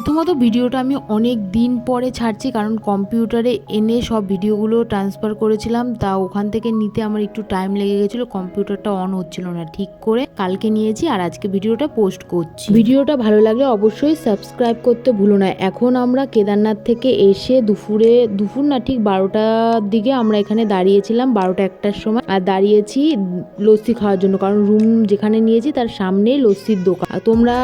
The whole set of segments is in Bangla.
প্রথমত ভিডিওটা আমি অনেক দিন পরে ছাড়ছি, কারণ কম্পিউটারে এনে সব ভিডিওগুলো ট্রান্সফার করেছিলাম। তা ওখান থেকে নিতে আমার একটু টাইম লেগে গেছিল, কম্পিউটারটা অন হচ্ছিল না। ঠিক করে কালকে নিয়েছি আর আজকে ভিডিওটা পোস্ট করছি। ভিডিওটা ভালো লাগলে অবশ্যই সাবস্ক্রাইব করতে ভুলো না। এখন আমরা কেদারনাথ থেকে এসে দুপুরে, দুপুর না ঠিক বারোটার দিকে আমরা এখানে দাঁড়িয়েছিলাম, বারোটা একটার সময়। আর দাঁড়িয়েছি লস্যি খাওয়ার জন্য, কারণ রুম যেখানে নিয়েছি তার সামনেই লস্যির দোকান। তোমরা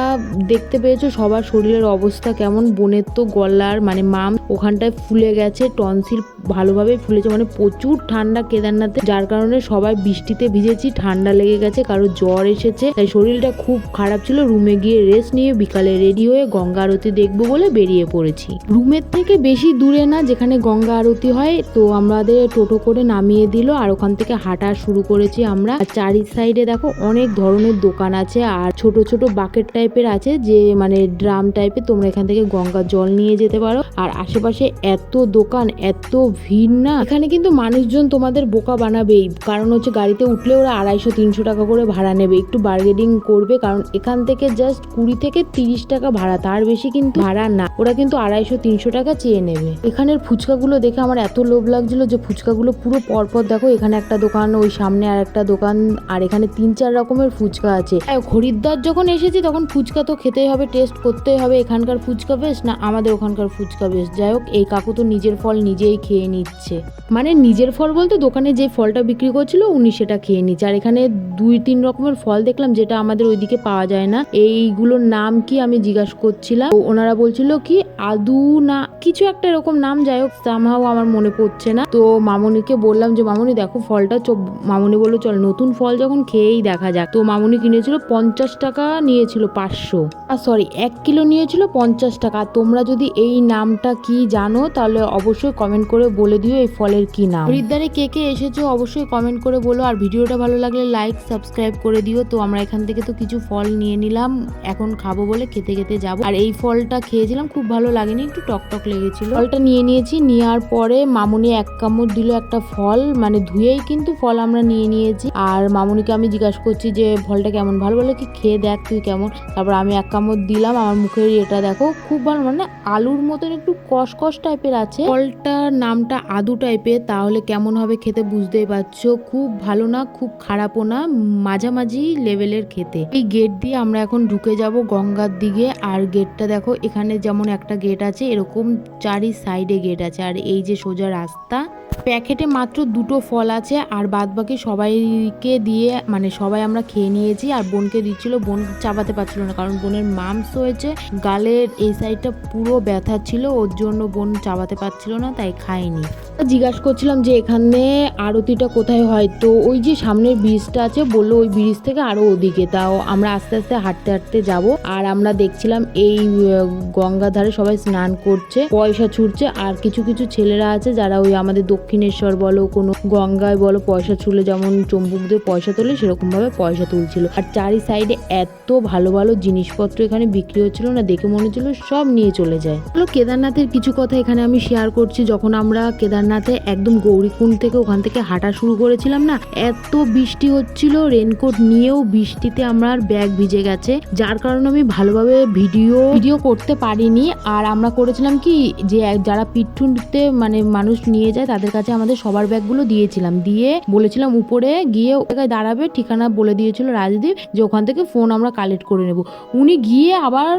দেখতে পেয়েছ সবার শরীরের অবস্থা কেমন? বোনের তো গলার মানে মাম ওখানটায় ফুলে গেছে, টনসিল ভালোভাবে ফুলেছে মানে প্রচুর ঠান্ডা কেদারনাথে। যার কারণে সবাই বৃষ্টিতে ভিজেছি, ঠান্ডা লেগে গেছে কারও জ্বর এসেছে, তাই শরীরটা খুব খারাপ ছিল। রুমে গিয়ে রেস্ট নিয়ে বিকালে রেডি হয়ে গঙ্গা আরতি দেখব বলে বেরিয়ে পড়েছি। রুমের থেকে বেশি দূরে না, যেখানে গঙ্গা আরতি হয়, তো আমাদের টোটো করে নামিয়ে দিল, আর ওখান থেকে হাঁটা শুরু করেছি আমরা। চারি সাইডে দেখো অনেক ধরনের দোকান আছে, আর ছোট ছোট বাকেট টাইপের আছে, যে মানে ড্রাম টাইপের তোমরা এখান থেকে গঙ্গা জল নিয়ে যেতে পারো। আর আশেপাশে এত দোকান, এত ভিড় না? এখানে কিন্তু মানুষজন তোমাদের বোকা বানাবেই। কারণ হচ্ছে গাড়িতে উঠলে ওরা আড়াইশো, তিনশো টাকা করে ভাড়া নেবে। একটু বার্গেনিং করবে, কারণ এখান থেকে জাস্ট কুড়ি থেকে তিরিশ টাকা ভাড়া। তার বেশি কিন্তু ভাড়া না। ওরা কিন্তু আড়াইশো, তিনশো টাকা চেয়ে নেবে। এখানের ফুচকাগুলো দেখে আমার এত লোভ লাগছিল যে ফুচকাগুলো পুরো পরপর দেখো। এখানে একটা দোকান, ওই সামনে আর একটা দোকান, আর এখানে তিন, চার রকমের ফুচকা আছে। খরিদ্দার যখন এসেছি, তখন ফুচকা তো খেতেই হবে টেস্ট করতেই হবে। এখানকার ফুচকা বেশ না আমাদের ওখানকার ফুচকা বেশ? যাই হোক, এই কাকু তো নিজের ফল নিজেই খেয়ে নিচ্ছে। মানে নিজের ফল বলতে দোকানে যে ফলটা বিক্রি করছিল উনি সেটা খেয়ে নিচ্ছে। আর এখানে দুই তিন রকমের ফল দেখলাম যেটা আমাদের ওইদিকে পাওয়া যায় না। এইগুলোর নাম কি আমি জিজ্ঞাসা করছিলাম। ওনারা বলছিল কি আদু না কিছু একটা এরকম নাম, যাই হোক সামহাও আমার মনে পড়ছে না। তো মামনিকে বললাম যে, মামনি, দেখো ফলটা মামনি বলল, চল, নতুন ফল যখন খেয়েই দেখা যাক। তো মামনি কিনেছিল পঞ্চাশ টাকা, নিয়েছিল পাঁচশো। আর সরি এক কিলো নিয়েছিল পঞ্চাশ টাকা। তোমরা যদি এই নামটা কি জানো, তাহলে অবশ্যই কমেন্ট করে বলে দিও এই ফলের কি নাম। খরিদ্দারে কে কে এসেছ, অবশ্যই কমেন্ট করে বলো। আর ভিডিওটা ভালো লাগলে লাইক সাবস্ক্রাইব করে দিও। তো আমরা এখান থেকে তো কিছু ফল নিয়ে নিলাম। এখন খাব বলে খেতে খেতে যাব। আর এই ফলটা খেয়েছিলাম, খুব ভালো লাগেনি, একটু টক টক লেগেছিল। ফলটা নিয়ে নিয়েছি। নেওয়ার পরে মামুনি এক কামড় দিল একটা ফল মানে ধুয়েই কিন্তু ফল আমরা নিয়ে নিয়েছি। আর মামুনিকে আমি জিজ্ঞাসা করছি যে, ফলটা কেমন? ভালো বলে কি? খেয়ে দেখ তুই কেমন? তারপর আমি এক কামড় দিলাম। আমার মুখের এটা দেখো খুব ভালো মানে আলুর মতন একটু কসকস টাইপের আছে। ফলটার নামটা আদু টাইপের তাহলে কেমন হবে খেতে বুঝতেই পারছ। খুব ভালো না, খুব খারাপও না, মাঝামাঝি লেভেলের খেতে। এই গেট দিয়ে আমরা এখন ঢুকে যাব গঙ্গার দিকে। আর গেটটা দেখো, এখানে যেমন একটা গেট আছে, এরকম চারি সাইডে গেট আছে। আর এই যে সোজা রাস্তা প্যাকেটে মাত্র দুটো ফল আছে আর বাদ বাকি সবাইকে দিয়ে মানে সবাই আমরা খেয়ে নিয়েছি আর বোনকে দিচ্ছিল। বোন চাপাতে পারছিল না কারণ বোনের মামস হয়েছে গালের এই সাইডটা পুরো ব্যথা ছিল ওর জন্য বোন চাবাতে পারছিল না তাই খায়নি। জিজ্ঞাসা করছিলাম যে এখানে আরতিটা কোথায় হয়? তো ওই যে সামনের ব্রিজটা আছে বলল ওই ব্রিজ থেকে আরও ওদিকে। তাও আমরা আস্তে আস্তে হাঁটতে হাঁটতে যাব আর আমরা দেখছিলাম এই আহ, গঙ্গার ধারে সবাই স্নান করছে পয়সা ছুটছে আর কিছু কিছু ছেলেরা আছে যারা ওই আমাদের দক্ষিণেশ্বর বলো, কোনো গঙ্গায় বলো, পয়সা ছুলে যেমন চম্বুক দিয়ে পয়সা তোলে, সেরকমভাবে পয়সা তুলছিল। আর চারি সাইডে এত ভালো ভালো জিনিসপত্র এখানে বিক্রি হচ্ছিল না, দেখে মনে হচ্ছিল সব নিয়ে চলে যায়। হলো কেদারনাথের কিছু কথা এখানে আমি শেয়ার করছি। যখন আমরা কেদারনাথে একদম গৌরীকুণ্ড থেকে ওখান থেকে হাঁটা শুরু করেছিলাম না, এত বৃষ্টি হচ্ছিল রেনকোট নিয়েও বৃষ্টিতে আমার ব্যাগ ভিজে গেছে। যার কারণে আমি ভালোভাবে ভিডিও ভিডিও করতে পারিনি। আর আমরা করেছিলাম কি, যে যারা পিঠুনতে মানে মানুষ নিয়ে যায়, তাদের কাছে আমাদের সবার ব্যাগগুলো দিয়েছিলাম। দিয়ে বলেছিলাম উপরে গিয়ে জায়গায় দাঁড়াবে, ঠিকানা বলে দিয়েছিল রাজদীপ যে ওখান থেকে ফোন আমরা কালেক্ট করে নেব। উনি গিয়ে আবার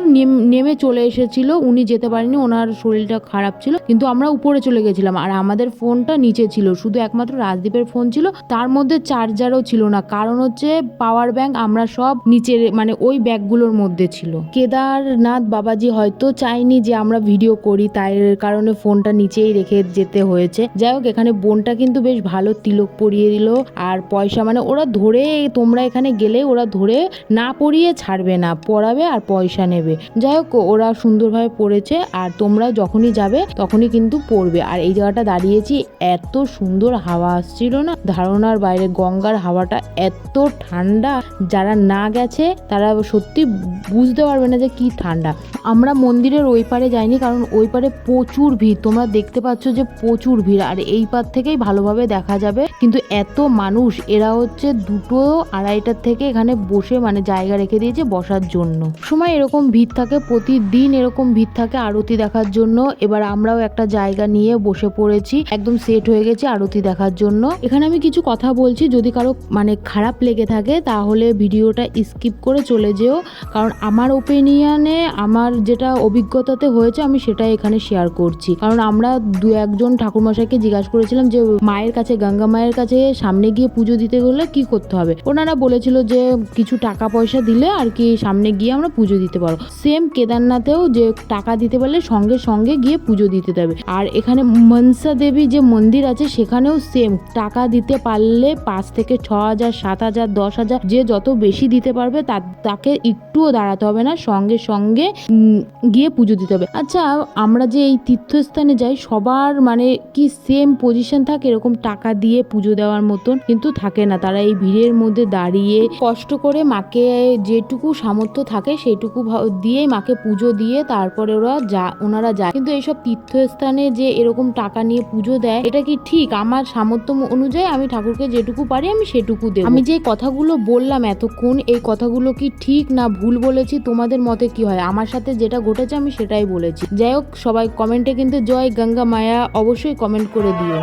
নেমে চলে এসেছিল। উনি যেতে পারেনি, ওনার শরীরটা খারাপ ছিল। কিন্তু আমরা উপরে চলে গেছিলাম আর আমাদের ফোনটা নিচে ছিল। শুধু একমাত্র রাজদীপের ফোন ছিল। তার মধ্যে চার্জারও ছিল না। কারণ হচ্ছে পাওয়ার ব্যাংক আমরা সব নিচের মানে ওই ব্যাগগুলোর মধ্যে ছিল। কেদারনাথ বাবাজি হয়তো চাইনি যে আমরা ভিডিও করি। তাই কারণে ফোনটা নিচেই রেখে যেতে হয়েছে। যাই হোক এখানে বোনটা কিন্তু বেশ ভালো তিলক পরিয়ে দিল। আর পয়সা মানে ওরা ধরে তোমরা এখানে গেলে ওরা ধরে না পরিয়ে ছাড়বে না, পড়াবে আর পয়সা নেবে। যাই হোক, ওরা সুন্দরভাবে পড়েছে আর তোমরা যখনই যাবে তখনই কিন্তু পড়বে। আর এই জায়গাটা দাঁড়িয়েছি, এত সুন্দর হাওয়া আসছিল না? ধারণার বাইরে গঙ্গার হাওয়াটা এত ঠান্ডা, যারা না গেছে তারা সত্যি বুঝতে পারবে না যে কি ঠান্ডা। আমরা মন্দিরের ওই পারে যাইনি, কারণ ওই পারে প্রচুর ভিড়। তোমরা দেখতে পাচ্ছ যে প্রচুর ভিড়। আর এই পার থেকেই ভালোভাবে দেখা যাবে। কিন্তু এত মানুষ, এরা হচ্ছে দুটো আড়াইটার থেকে এখানে বসে মানে জায়গা রেখে দিয়েছে বসার জন্য। সময় এরকম ভিড় থাকে, প্রতিদিন এরকম ভিড় থাকে আরতি দেখার জন্য। এবার আমরাও একটা জায়গা নিয়ে বসে পড়েছি, একদম সেট হয়ে গেছে আরতি দেখার জন্য। এখানে আমি কিছু কথা বলছি, যদি কারও মানে খারাপ লেগে থাকে তাহলে ভিডিওটা স্কিপ করে চলে যেও। কারণ আমার ওপিনিয়নে আমার যেটা অভিজ্ঞতাতে হয়েছে আমি সেটাই এখানে শেয়ার করছি। কারণ আমরা দু একজন ঠাকুরমশাইকে জিজ্ঞাসা করেছিলাম যে, মায়ের কাছে, গঙ্গা মায়ের কাছে সামনে গিয়ে পুজো দিতে গেলে কি করতে হবে? ওনারা বলেছিল যে, কিছু টাকা পয়সা দিলে আর কি সামনে গিয়ে আমরা পুজো দিতে পারো সেম কেদারনাথেও যে, টাকা দিতে পারলে সঙ্গে সঙ্গে গিয়ে পুজো দিতে দেবে। আর এখানে মনসা দেবী যে মন্দির আছে, সেখানেও সেম টাকা দিতে পারলে পাঁচ থেকে ছ হাজার, সাত হাজার, দশ হাজার, যে যত বেশি দিতে পারবে তা- তাকে একটুও দাঁড়াতে হবে না, সঙ্গে সঙ্গে গিয়ে পুজো দিতে হবে। আচ্ছা আমরা যে এই তীর্থস্থানে যাই, সবার মানে কি সেম পজিশন থাকে, এরকম টাকা দিয়ে পুজো দেওয়ার মতন কিন্তু থাকে না। তারা এই ভিড়ের মধ্যে দাঁড়িয়ে কষ্ট করে মাকে যেটুকু সামর্থ্য থাকে সেটুকু দিয়ে মাকে পুজো দিয়ে তারপরে ওরা যা, ওনারা যায়। কিন্তু এইসব তীর্থস্থানে যে এরকম টাকা নিয়ে পুজো দেয়, এটা কি ঠিক? আমার সামর্থ্য অনুযায়ী আমি ঠাকুরকে যেটুকু পারি আমি সেটুকু দেব। আমি যে কথাগুলো বললাম এতক্ষণ, এই কথাগুলো কি ঠিক না ভুল বলেছি? তোমাদের মতে কি হয়? আমার সাথে যেটা ঘটেছে আমি সেটাই বলেছি। যাই হোক, সবাই কমেন্টে কিন্তু জয় গঙ্গা মায়া অবশ্যই কমেন্ট করে দিও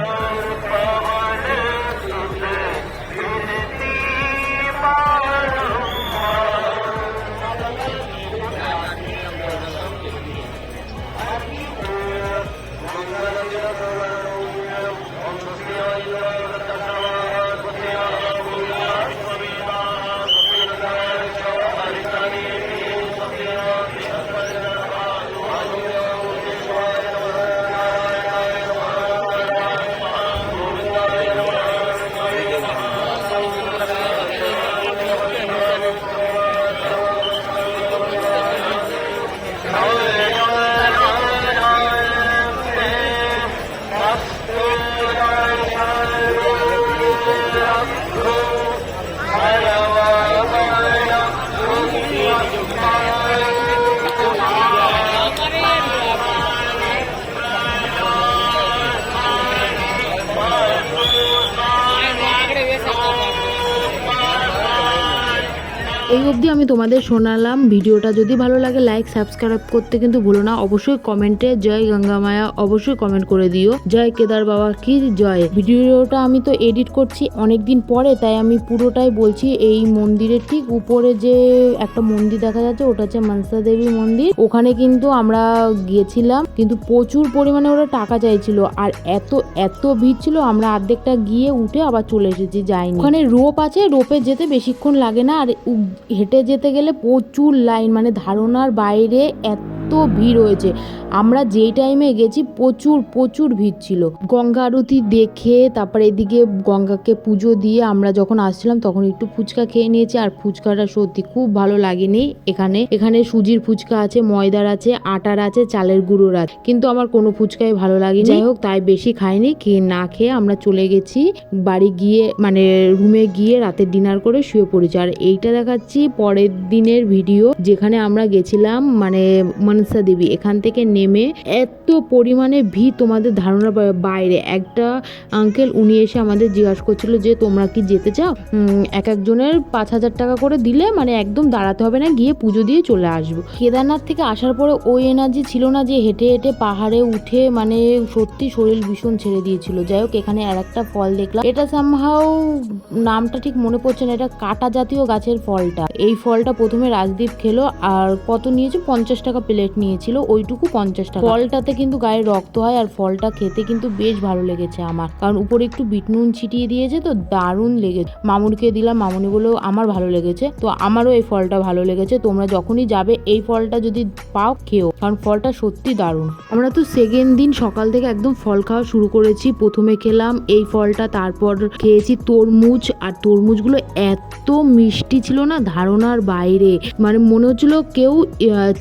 এই অবধি আমি তোমাদের শোনালাম। ভিডিওটা যদি ভালো লাগে লাইক সাবস্ক্রাইব করতে কিন্তু ভুলো না। অবশ্যই কমেন্টে জয় গঙ্গা মায়া অবশ্যই কমেন্ট করে দিও। জয় কেদার বাবা কি জয়। ভিডিওটা আমি তো এডিট করছি অনেকদিন পরে, তাই আমি পুরোটাই বলছি। এই মন্দিরের ঠিক উপরে যে একটা মন্দির দেখা যাচ্ছে, ওটা হচ্ছে মনসা দেবী মন্দির। ওখানে কিন্তু আমরা গিয়েছিলাম, কিন্তু প্রচুর পরিমাণে ওরা টাকা চাইছিল। আর এত এত ভিড় ছিল, আমরা অর্ধেকটা গিয়ে উঠে আবার চলে এসেছি, যাইনি। ওখানে রোপ আছে, রোপে যেতে বেশিক্ষণ লাগে না। আর হেঁটে যেতে গেলে প্রচুর লাইন মানে ধারণার বাইরে এত ভিড় হয়েছে। আমরা যেই টাইমে গেছি, প্রচুর প্রচুর ভিড় ছিল। গঙ্গা আরতি দেখে, তারপরে এদিকে গঙ্গাকে পুজো দিয়ে আমরা যখন আসছিলাম, তখন একটু ফুচকা খেয়ে নিয়েছি। আর ফুচকাটা সত্যি খুব ভালো লাগেনি এখানে। এখানে সুজির ফুচকা আছে, ময়দার আছে, আটার আছে, চালের গুঁড়োর আছে। কিন্তু আমার কোনো ফুচকাই ভালো লাগেনি। যাই হোক, তাই বেশি খাইনি। খেয়ে না খেয়ে আমরা চলে গেছি। বাড়ি গিয়ে মানে রুমে গিয়ে রাতের ডিনার করে শুয়ে পড়েছি। আর এইটা দেখাচ্ছি পরের দিনের ভিডিও যেখানে আমরা গেছিলাম মানে মনসা দেবী। এখান থেকে নেমে এত পরিমাণে ভিড় তোমাদের ধারণার বাইরে। একটা আঙ্কেল উনি এসে আমাদের জিজ্ঞাসা করছিল যে, তোমরা কি যেতে চাও? এক একজনের পাঁচ হাজার টাকা করে দিলে মানে একদম দাঁড়াতে হবে না, গিয়ে পুজো দিয়ে চলে আসব। কেদারনাথ থেকে আসার পরে ওই এনার্জি ছিল না যে, হেঁটে হেঁটে পাহাড়ে উঠে মানে সত্যি শরীর ভীষণ ছেড়ে দিয়েছিল। যাই হোক, এখানে আর একটা ফল দেখলাম। এটা সামহাও নামটা ঠিক মনে পড়ছে না, এটা কাটা জাতীয় গাছের ফলটা। এই ফলটা প্রথমে রাজদীপ খেলো আর কত নিয়েছে? পঞ্চাশ টাকা প্লেট নিয়েছিল, ওইটুকু পঞ্চাশ টাকা। ফলটাতে কিন্তু গায়ে রক্ত হয় আর ফলটা খেতে কিন্তু বেশ ভালো লেগেছে আমার। কারণ উপরে একটু বিট নুন ছিটিয়ে দিয়েছে তো দারুণ লেগেছে। মামুনিকে দিলাম মামুনি বলেও আমার ভালো লেগেছে। তো আমারও এই ফলটা ভালো লেগেছে। তোমরা যখনই যাবে, এই ফলটা যদি পাও, খেও। কারণ ফলটা সত্যি দারুণ। আমরা তো সেকেন্ড দিন সকাল থেকে একদম ফল খাওয়া শুরু করেছি। প্রথমে খেলাম, এই ফলটা তারপর খেয়েছি তরমুজ। আর তরমুজগুলো এত মিষ্টি ছিল না, ধারণার বাইরে। মানে মনে হচ্ছিল কেউ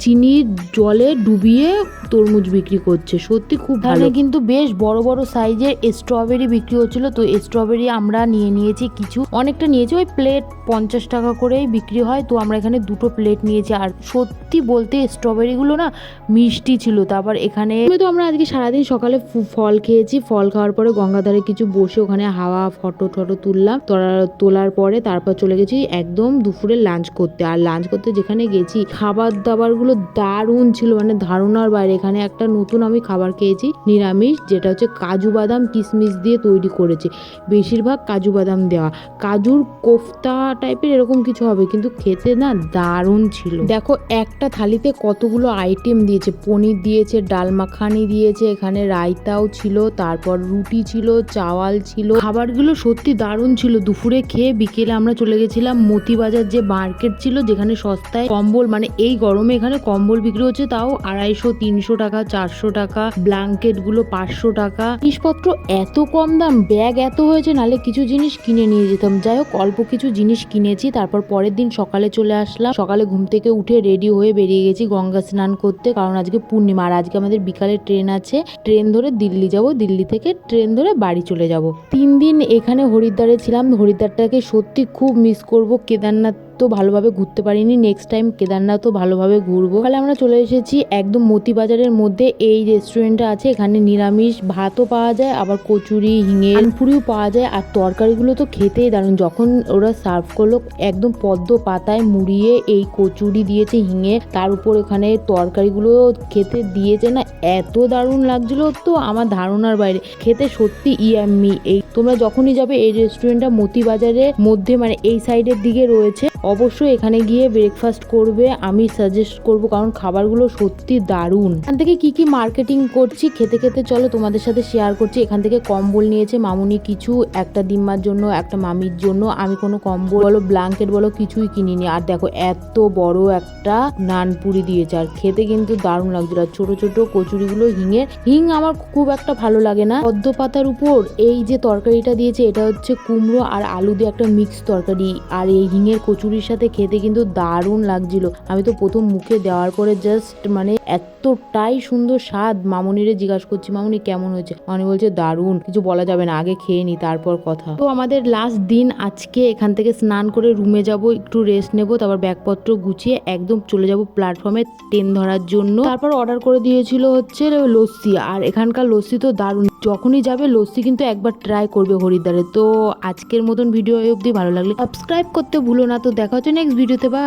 চিনির জলে ডুবিয়ে তরমুজ বিক্রি করছে। সত্যি খুব ভালো। কিন্তু বেশ বড় বড় সাইজের স্ট্রবেরি বিক্রি হচ্ছিল। তো স্ট্রবেরি আমরা নিয়ে নিয়েছি কিছু। অনেকটা নিয়েছি। ওই প্লেট পঞ্চাশ টাকা করেই বিক্রি হয়। তো আমরা এখানে দুটো প্লেট নিয়েছি। আর সত্যি বলতে স্ট্রবেরিগুলো না মিষ্টি ছিল। তারপর এখানে তো আমরা আজকে সারাদিন সকালে ফল খেয়েছি। ফল খাওয়ার পরে গঙ্গাধারে কিছু বসে ওখানে হাওয়া ফটো টটো তুললাম। তোলা- তোলার পরে তারপর চলে গেছি একদম দুপুরে লাঞ্চ করতে। আর লাঞ্চ করতে যেখানে গেছি খাবার দাবারগুলো দারুণ ছিল মানে ধারণার বাইরে। এখানে একটা নতুন আমি খাবার খেয়েছি, নিরামিষ, যেটা হচ্ছে কাজু বাদাম কিশমিশ দিয়ে তৈরি করেছে। বেশিরভাগ কাজু বাদাম দেওয়া। কাজুর কোফতা টাইপের এরকম কিছু হবে, কিন্তু খেতে না দারুণ ছিল। দেখো, একটা থালিতে কতগুলো আইটেম দিয়েছে। পনির দিয়েছে, ডাল মাখানি দিয়েছে, এখানে রায়তাও ছিল, তারপর রুটি ছিল, চাওয়াল ছিল। খাবারগুলো সত্যি দারুণ ছিল। দুপুরে খেয়ে বিকেলে আমরা চলে গেছিলাম মতিবাজার যে মার্কেট ছিল, যেখানে সস্তায় কম্বল মানে এই গরমে এখানে কম্বল বিক্রি হচ্ছে তাও আড়াইশো, তিনশো টাকা, চারশো টাকা ব্ল্যাঙ্কেটগুলো পাঁচশো টাকা। জিনিসপত্র এত কম দাম ব্যাগ এত হয়েছে নালে কিছু জিনিস কিনে নিয়ে যেতাম। যাই হোক, অল্প কিছু জিনিস কিনেছি, তারপর পরের দিন সকালে চলে আসলাম। সকালে ঘুম থেকে উঠে রেডি হয়ে বেরিয়ে গেছি গঙ্গা স্নান করতে, কারণ আজকে পূর্ণিমা, আর আজকে আমাদের বিকালে ট্রেন আছে। ট্রেন ধরে দিল্লি যাব, দিল্লি থেকে ট্রেন ধরে বাড়ি চলে যাব। তিন দিন এখানে হরিদ্বারে ছিলাম। হরিদ্বারটাকে সত্যি খুব মিস করব। কেদারনাথ তো ভালোভাবে ঘুরতে পারিনি। নেক্সট টাইম কেদারনাথও ভালোভাবে ঘুরবো। তাহলে আমরা চলে এসেছি একদম মতিবাজারের মধ্যে। এই রেস্টুরেন্টটা আছে, এখানে নিরামিষ ভাতও পাওয়া যায়, আবার কচুরি, হিঙে, পানপুরিও পাওয়া যায়, আর তরকারিগুলো তো খেতেই দারুণ। যখন ওরা সার্ভ করল, একদম পদ্ম পাতায় মুড়িয়ে এই কচুরি দিয়েছে, হিঙে, তার উপর এখানে তরকারিগুলো খেতে দিয়েছে না, এত দারুণ লাগছিল তো আমার ধারণার বাইরে। খেতে সত্যি ইয়াম্মি এই তোমরা যখনই যাবে এই রেস্টুরেন্টটা মতিবাজারের মধ্যে মানে এই সাইডের দিকে রয়েছে। অবশ্যই এখানে গিয়ে ব্রেকফাস্ট করবে, আমি সাজেস্ট করব, কারণ খাবারগুলো সত্যি দারুণ। এখান থেকে কি কি মার্কেটিং করছি, খেতে খেতে চলো তোমাদের সাথে শেয়ার করছি। এখান থেকে কম্বল নিয়েছে মামুনি কিছু, একটা দিম্মার জন্য, একটা মামির জন্য। আমি কোনো কম্বল বলো ব্ল্যাঙ্কেট বলো, কিছুই কিনিনি। আর দেখো, এত বড় একটা নানপুরি দিয়েছে। আর খেতে কিন্তু দারুণ লাগছিল। আর ছোট ছোট কচুরিগুলো হিঙের হিং আমার খুব একটা ভালো লাগে না। পদ্ম পাতার উপর এই যে তরকারিটা দিয়েছে, এটা হচ্ছে কুমড়ো আর আলু দিয়ে একটা মিক্স তরকারি। আর এই হিঙের কচুরির সাথে খেতে কিন্তু দারুণ লাগছিল। আমি তো প্রথম মুখে দেওয়ার পরে জাস্ট মানে এতটাই সুন্দর স্বাদ মামুনিরে জিজ্ঞাসা করছি, মামুনি, কেমন হয়েছে? মামুনি বলছে, দারুণ। কিছু বলা যাবে না, আগে খেয়ে নি, তারপর কথা। তো আমাদের লাস্ট দিন আজকে এখান থেকে স্নান করে রুমে যাব, একটু রেস্ট নেব, তারপর ব্যাগপত্র গুছিয়ে একদম চলে যাব প্ল্যাটফর্মে ট্রেন ধরার জন্য। তারপর অর্ডার করে দিয়েছিল হচ্ছে লস্যি, আর এখানকার লস্যি তো দারুণ। যখনই যাবে, লস্যি কিন্তু একবার ট্রাই করবে হরিদ্বারে। তো আজকের মতন ভিডিও অবধি, ভালো লাগলে সাবস্ক্রাইব করতে ভুলো না। তো দেখা হচ্ছে নেক্সট ভিডিওতে বা